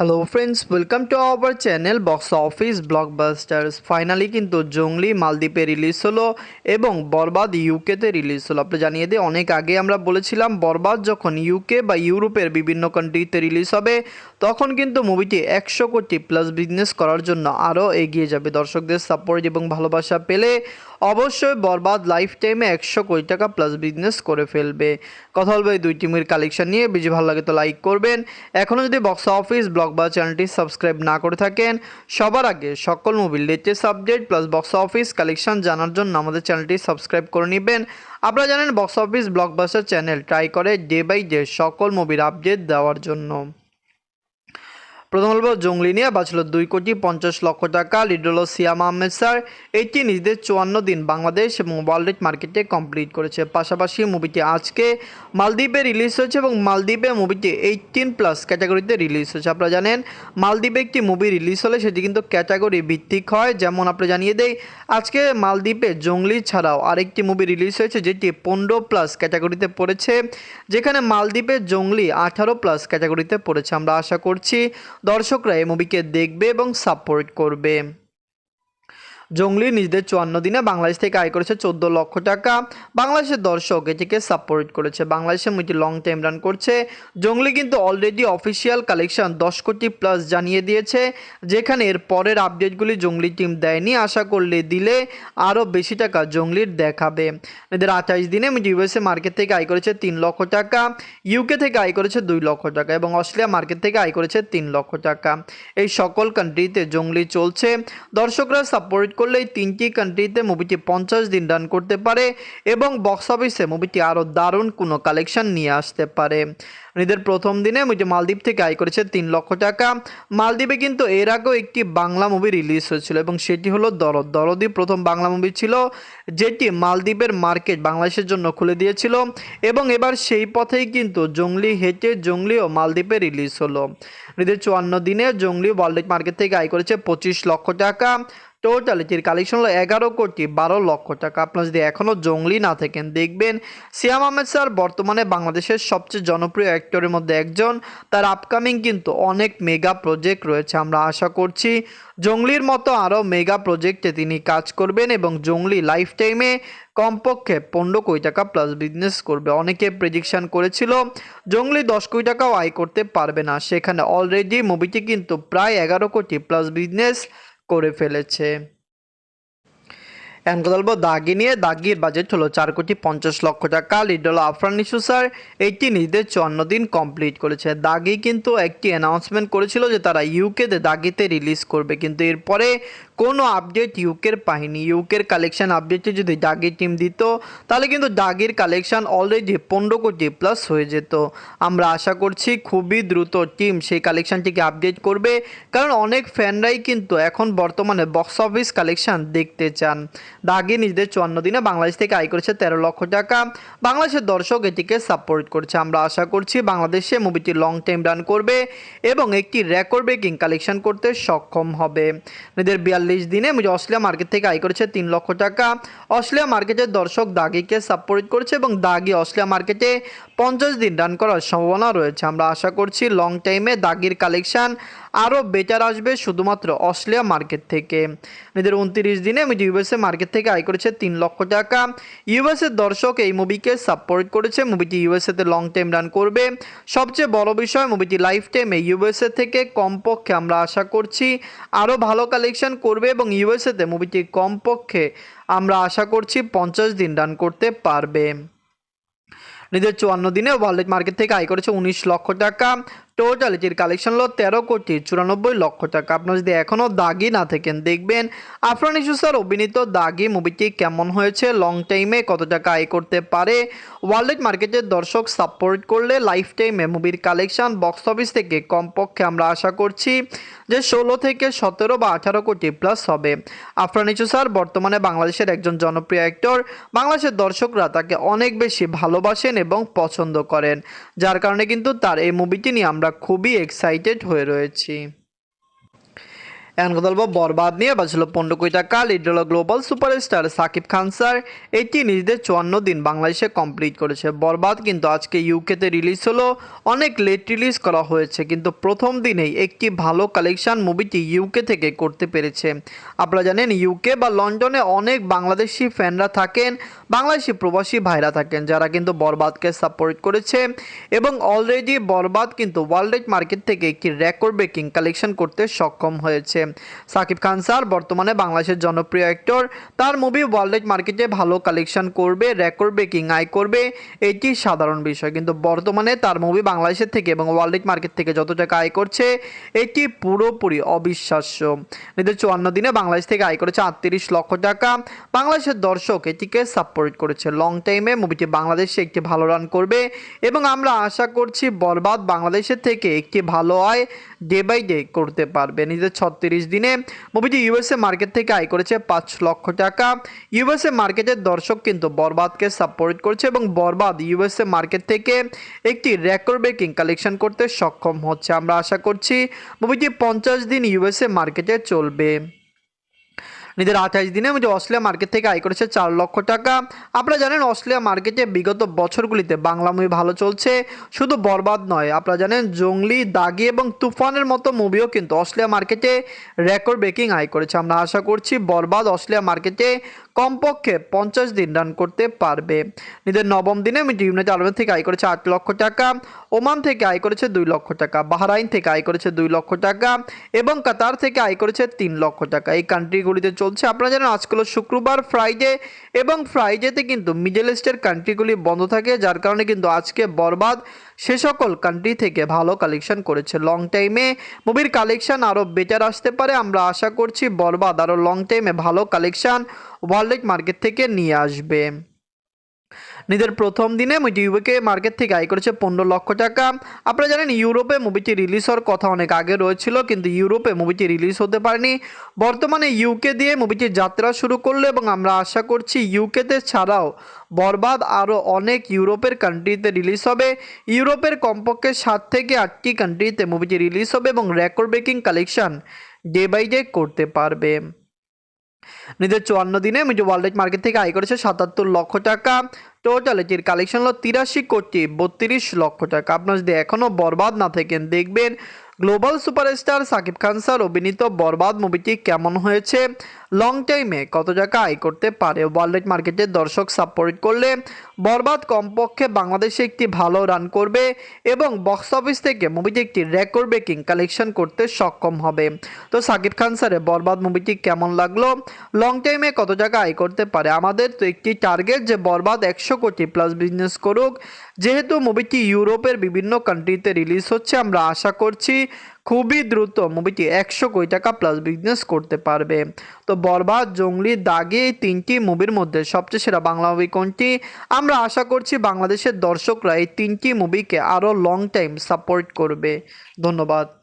Hello friends welcome to our channel box office blockbusters finally কিন্তু জঙ্গলি মালদ্বীপে release হলো এবং বরবাদ ইউকেতে রিলিজ হলো। আপনি জানিয়ে দিই, অনেক আগে আমরা বলেছিলাম, বরবাদ যখন ইউকে বা ইউরোপের বিভিন্ন কান্ট্রিতে রিলিজ হবে, তখন কিন্তু মুভিটি একশো কোটি প্লাস বিজনেস করার জন্য আরও এগিয়ে যাবে। দর্শকদের সাপোর্ট এবং ভালোবাসা পেলে অবশ্যই বরবাদ লাইফ টাইমে একশো কোটি টাকা প্লাস বিজনেস করে ফেলবে। কথা বলব এই দুই টিমের কালেকশন নিয়ে। বেশি ভালো লাগে তো লাইক করবেন। এখনও যদি বক্স অফিস ব্লগ বা চ্যানেলটি সাবস্ক্রাইব না করে থাকেন, সবার আগে সকল মুভির latest update plus box office collection জানার জন্য আমাদের চ্যানেলটি সাবস্ক্রাইব করে নেবেন। আপনারা জানেন box office blockbuster channel try করে ডে বাই ডে সকল মুভির আপডেট দেওয়ার জন্য। প্রথম বলব জঙ্গলি নিয়ে, বাঁচল দুই কোটি পঞ্চাশ লক্ষ টাকা। লিড হলো সিয়াম আহমেদ স্যার। এটি নিজেদের চুয়ান্ন দিন বাংলাদেশ এবং ওয়ার্ল্ড মার্কেটে কমপ্লিট করেছে। পাশাপাশি মুভিটি আজকে মালদ্বীপে রিলিজ হয়েছে এবং মালদ্বীপে মুভিটি এইটিন প্লাস ক্যাটাগরিতে রিলিজ হয়েছে। আপনারা জানেন, মালদ্বীপে একটি মুভি রিলিজ হলে সেটি কিন্তু ক্যাটাগরি ভিত্তিক হয়। যেমন আপনি জানিয়ে দেই, আজকে মালদ্বীপে জঙ্গলি ছাড়াও আরেকটি মুভি রিলিজ হয়েছে, যেটি পনেরো প্লাস ক্যাটাগরিতে পড়েছে, যেখানে মালদ্বীপে জঙ্গলি আঠারো প্লাস ক্যাটাগরিতে পড়েছে। আমরা আশা করছি দর্শকরা এই মুভিকে দেখবে এবং সাপোর্ট করবে। জঙ্গলি নিজেদের চুয়ান্ন দিনে বাংলাদেশ থেকে আয় করেছে চোদ্দ লক্ষ টাকা। বাংলাদেশের দর্শক এটিকে সাপোর্ট করেছে। বাংলাদেশের মুভিটি লং টাইম রান করছে। জঙ্গলি কিন্তু অলরেডি অফিসিয়াল কালেকশন দশ কোটি প্লাস জানিয়ে দিয়েছে, যেখানে এর পরের আপডেটগুলি জঙ্গলি টিম দেয়নি। আশা করলে দিলে আরও বেশি টাকা জঙ্গলির দেখাবে। এদের আঠাইশ দিনে ইউএসএ মার্কেট থেকে আয় করেছে তিন লক্ষ টাকা ইউকে থেকে আয় করেছে দুই লক্ষ টাকা এবং অস্ট্রেলিয়া মার্কেট থেকে আয় করেছে তিন লক্ষ টাকা। এই সকল কান্ট্রিতে জঙ্গলি চলছে। দর্শকরা সাপোর্ট করলে এই তিনটি কান্ট্রিতে মুভিটি পঞ্চাশ দিন রান করতে পারে এবং বক্স অফিসে মুভিটি আরও দারুণ কোনো কালেকশন নিয়ে আসতে পারে। ঈদের প্রথম দিনে মুভিটি মালদ্বীপ থেকে আয় করেছে তিন লক্ষ টাকা। মালদ্বীপে কিন্তু এর আগেও একটি বাংলা মুভি রিলিজ হয়েছিল এবং সেটি হলো দরদ। দরদি প্রথম বাংলা মুভি ছিল, যেটি মালদ্বীপের মার্কেট বাংলাদেশের জন্য খুলে দিয়েছিল এবং এবার সেই পথেই কিন্তু জঙ্গলি হেঁটে জঙ্গলিও মালদ্বীপে রিলিজ হলো। ঈদের চুয়ান্ন দিনে জঙ্গলি ওয়ার্ল্ড মার্কেট থেকে আয় করেছে পঁচিশ লক্ষ টাকা। টোটাল এটির কালেকশন হলো এগারো কোটি বারো লক্ষ টাকা। আপনারা যদি এখনও জঙ্গলি না থাকেন, দেখবেন সিয়াম আহমেদ স্যার বর্তমানে বাংলাদেশের সবচেয়ে জনপ্রিয় অ্যাক্টরের মধ্যে একজন। তার আপকামিং কিন্তু অনেক মেগা প্রজেক্ট রয়েছে, আমরা আশা করছি। জঙ্গলির মতো আরও মেগা প্রজেক্টে তিনি কাজ করবেন এবং জঙ্গলি লাইফ টাইমে কমপক্ষে পনেরো কোটি টাকা প্লাস বিজনেস করবে। অনেকে প্রেডিকশন করেছিল, জঙ্গলি দশ কোটি টাকাও আয় করতে পারবে না। সেখানে অলরেডি মুভিটি কিন্তু প্রায় এগারো কোটি প্লাস বিজনেস করে ফেলেছে। এখন কথা বলব, দাগি নিয়ে, দাগির বাজেট হলো চার কোটি পঞ্চাশ লক্ষ টাকা। লিড হলো আফরান নিশু স্যার এইটি নিজেদের চুয়ান্ন দিন কমপ্লিট করেছে। দাগি কিন্তু একটি অ্যানাউন্সমেন্ট করেছিল যে তারা ইউকেতে দাগিতে রিলিজ করবে। কিন্তু এরপরে কোনো আপডেট ইউকের পায়নি। ইউকের কালেকশন আপডেটে যদি দাগি টিম দিত, তাহলে কিন্তু দাগির কালেকশন অলরেডি পনেরো কোটি প্লাস হয়ে যেত। আমরা আশা করছি খুবই দ্রুত টিম সেই কালেকশনটিকে আপডেট করবে। কারণ অনেক ফ্যানরাই কিন্তু এখন বর্তমানে বক্স অফিস কালেকশন দেখতে চান। দাগি নিজেদের চুয়ান্ন দিনে বাংলাদেশ থেকে আয় করেছে তেরো লক্ষ টাকা। বাংলাদেশের দর্শক এটিকে সাপোর্ট করছে। আমরা আশা করছি বাংলাদেশে মুভিটি লং টাইম রান করবে এবং একটি রেকর্ড ব্রেকিং কালেকশন করতে সক্ষম হবে। এদের বিয়াল্লিশ দিনে অস্ট্রেলিয়া মার্কেট থেকে আয় করেছে তিন লক্ষ টাকা। অস্ট্রেলিয়া মার্কেটের দর্শক দাগিকে সাপোর্ট করছে এবং দাগি অস্ট্রেলিয়া মার্কেটে পঞ্চাশ দিন রান করার সম্ভাবনা রয়েছে। আমরা আশা করছি লং টাইমে দাগির কালেকশন আরও বেটার আসবে শুধুমাত্র অস্ট্রেলিয়া মার্কেট থেকে। নিজের উনত্রিশ দিনে মুভি ইউএসএ মার্কেট থেকে আয় করেছে তিন লক্ষ টাকা। ইউএসএর দর্শক এই মুভিকে সাপোর্ট করেছে। মুভিটি ইউএসএতে লং টাইম রান করবে। সবচেয়ে বড় বিষয়, মুভিটি লাইফ টাইমে ইউএসএ থেকে কমপক্ষে আমরা আশা করছি আরও ভালো কালেকশন করবে এবং ইউএসএতে মুভিটি কমপক্ষে আমরা আশা করছি পঞ্চাশ দিন রান করতে পারবে। নিজের চুয়ান্ন দিনে ওয়ার্ল্ড মার্কেট থেকে আয় করেছে উনিশ লক্ষ টাকা। টোটাল এটির কালেকশন হলো তেরো কোটি চুরানব্বই লক্ষ টাকা। আপনারা যদি এখনও দাগি না থাকেন, দেখবেন আফরান ইসু স্যার অভিনীত দাগি মুভিটি কেমন হয়েছে লং টাইমে কত টাকা আয় করতে পারে? ওয়ার্ল্ড মার্কেটের দর্শক সাপোর্ট করলে লাইফ টাইমে মুভির কালেকশন বক্স অফিস থেকে কমপক্ষে আমরা আশা করছি যে ষোলো থেকে সতেরো বা আঠারো কোটি প্লাস হবে। আফরান ইসু স্যার বর্তমানে বাংলাদেশের একজন জনপ্রিয় অ্যাক্টর বাংলাদেশের দর্শকরা তাকে অনেক বেশি ভালোবাসেন এবং পছন্দ করেন। যার কারণে কিন্তু তার এই মুভিটি নিয়ে আমরা খুবই এক্সাইটেড হয়ে রয়েছি। বলব বরবাদ নিয়ে বাজলো পনেরো কোটি টাকা lead global superstar Shakib Khan sir. এটি নিজেদের চুয়ান্ন দিন বাংলাদেশে কমপ্লিট করেছে। বরবাদ কিন্তু আজকে ইউকেতে রিলিজ হলো। অনেক লেট রিলিজ করা হয়েছে, কিন্তু প্রথম দিনেই একটি ভালো কালেকশন মুভিটি ইউকে থেকে করতে পেরেছে। আপনারা জানেন ইউকে বা লন্ডনে অনেক বাংলাদেশি ফ্যানরা থাকেন, বাংলাদেশি প্রবাসী ভাইরা থাকেন, যারা কিন্তু বরবাদকে সাপোর্ট করেছে। এবং অলরেডি বরবাদ কিন্তু ওয়ার্ল্ড মার্কেট থেকে একটি রেকর্ড ব্রেকিং কালেকশন করতে সক্ষম হয়েছে। সাকিব খান স্যার বর্তমানে বাংলাদেশের জনপ্রিয় অ্যাক্টর তার মুভি ওয়ার্ল্ড মার্কেটে ভালো কালেকশন করবে রেকর্ড ব্রেকিং আয় করবে, এটি সাধারণ বিষয়। কিন্তু বর্তমানে তার মুভি বাংলাদেশের থেকে এবং ওয়ার্ল্ড মার্কেট থেকে যত টাকা আয় করছে, এটি পুরোপুরি অবিশ্বাস্য। নিজের চুয়ান্ন দিনে বাংলাদেশ থেকে আয় করেছে আটত্রিশ লক্ষ টাকা। বাংলাদেশের দর্শক এটিকে সাপোর্ট করেছে। লং টাইমে মুভিটি বাংলাদেশে একটি ভালো রান করবে এবং আমরা আশা করছি বরবাদ বাংলাদেশের থেকে একটি ভালো আয় ডে বাই ডে করতে পারবে। নিজের ছত্রিশ দিনে মুভিটি ইউএসএ মার্কেট থেকে আয় করেছে পাঁচ লক্ষ টাকা। ইউএসএ মার্কেটের দর্শক কিন্তু বরবাদকে সাপোর্ট করছে এবং বরবাদ ইউএসএ মার্কেট থেকে একটি রেকর্ড ব্রেকিং কালেকশন করতে সক্ষম হচ্ছে। আমরা আশা করছি মুভিটি পঞ্চাশ দিন ইউএসএ মার্কেটে চলবে। নিজের আঠাশ দিনে যে অস্ট্রেলিয়া মার্কেট থেকে আয় করেছে চার লক্ষ টাকা। আপনারা জানেন অস্ট্রেলিয়া মার্কেটে বিগত বছরগুলিতে বাংলা মুভি ভালো চলছে, শুধু বরবাদ নয়, আপনারা জানেন জঙ্গলি, দাগি এবং তুফানের মতো মুভিও কিন্তু অস্ট্রেলিয়া মার্কেটে রেকর্ড ব্রেকিং আয় করেছে। আমরা আশা করছি বরবাদ অস্ট্রেলিয়া মার্কেটে কমপক্ষে পঞ্চাশ দিন রান করতে পারবে। নিজের নবম দিনে ইউনাইটেড আরব থেকে আয় করেছে আট লক্ষ টাকা, ওমান থেকে আয় করেছে দুই লক্ষ টাকা, বাহরাইন থেকে আয় করেছে দুই লক্ষ টাকা এবং কাতার থেকে আয় করেছে তিন লক্ষ টাকা। এই কান্ট্রিগুলিতে চলছে, আপনারা জানেন আজকে হলো শুক্রবার ফ্রাইডে এবং ফ্রাইডেতে কিন্তু মিডল ইস্টের কান্ট্রিগুলি বন্ধ থাকে, যার কারণে কিন্তু আজকে বরবাদ সে সকল কান্ট্রি থেকে ভালো কালেকশন করেছে লং টাইমে মুভির কালেকশন আরও বেটার আসতে পারে, আমরা আশা করছি বরবাদ আরও লং টাইমে ভালো কালেকশন ওয়ার্ল্ড মার্কেট থেকে নিয়ে আসবে। নিজের প্রথম দিনে ইউকে মার্কেট থেকে আয় করেছে পনেরো লক্ষ টাকা। আপনারা জানেন, ইউরোপে মুভিটি রিলিজ হওয়ার কথা অনেক আগে রয়েছিল, কিন্তু ইউরোপে মুভিটি রিলিজ হতে পারেনি। বর্তমানে ইউকে দিয়ে মুভিটির যাত্রা শুরু করল এবং আমরা আশা করছি ইউকেতে ছাড়াও বরবাদ আরও অনেক ইউরোপের কান্ট্রিতে রিলিজ হবে। ইউরোপের কমপক্ষে সাত থেকে আটটি কান্ট্রিতে মুভিটি রিলিজ হবে এবং record breaking collection day by day করতে পারবে। নিজের চুয়ান্ন দিনে মিজো ওয়ার্ল্ড মার্কেট থেকে আয় করেছে সাতাত্তর লক্ষ টাকা। টোটাল এটির কালেকশন হলো তিরাশি কোটি বত্রিশ লক্ষ টাকা। আপনার যদি এখনও বরবাদ না থাকেন, দেখবেন global superstar Shakib Khan sir অভিনীত বরবাদ মুভিটি কেমন হয়েছে? লং টাইমে কত টাকা আয় করতে পারে ওয়ার্ল্ড মার্কেটের দর্শক সাপোর্ট করলে? বরবাদ কমপক্ষে বাংলাদেশে একটি ভালো রান করবে এবং বক্স অফিস থেকে মুভিটি একটি রেকর্ড ব্রেকিং কালেকশন করতে সক্ষম হবে। তো সাকিব খান স্যারের বরবাদ মুভিটি কেমন লাগল? লং টাইমে কত টাকা আয় করতে পারে? আমাদের তো একটি টার্গেট যে বরবাদ একশো কোটি প্লাস বিজনেস করুক। যেহেতু মুভিটি ইউরোপের বিভিন্ন কান্ট্রিতে রিলিজ হচ্ছে, আমরা আশা করছি খুবই দ্রুত মুভিটি একশো কোটি টাকা প্লাস বিজনেস করতে পারবে। তো বরবাদ, জঙ্গলি দাগে এই তিনটি মুভির মধ্যে সবচেয়ে সেরা বাংলা মুভি কোনটি? আমরা আশা করছি বাংলাদেশের দর্শকরা এই তিনটি মুভিকে আরও লং টাইম সাপোর্ট করবে। ধন্যবাদ।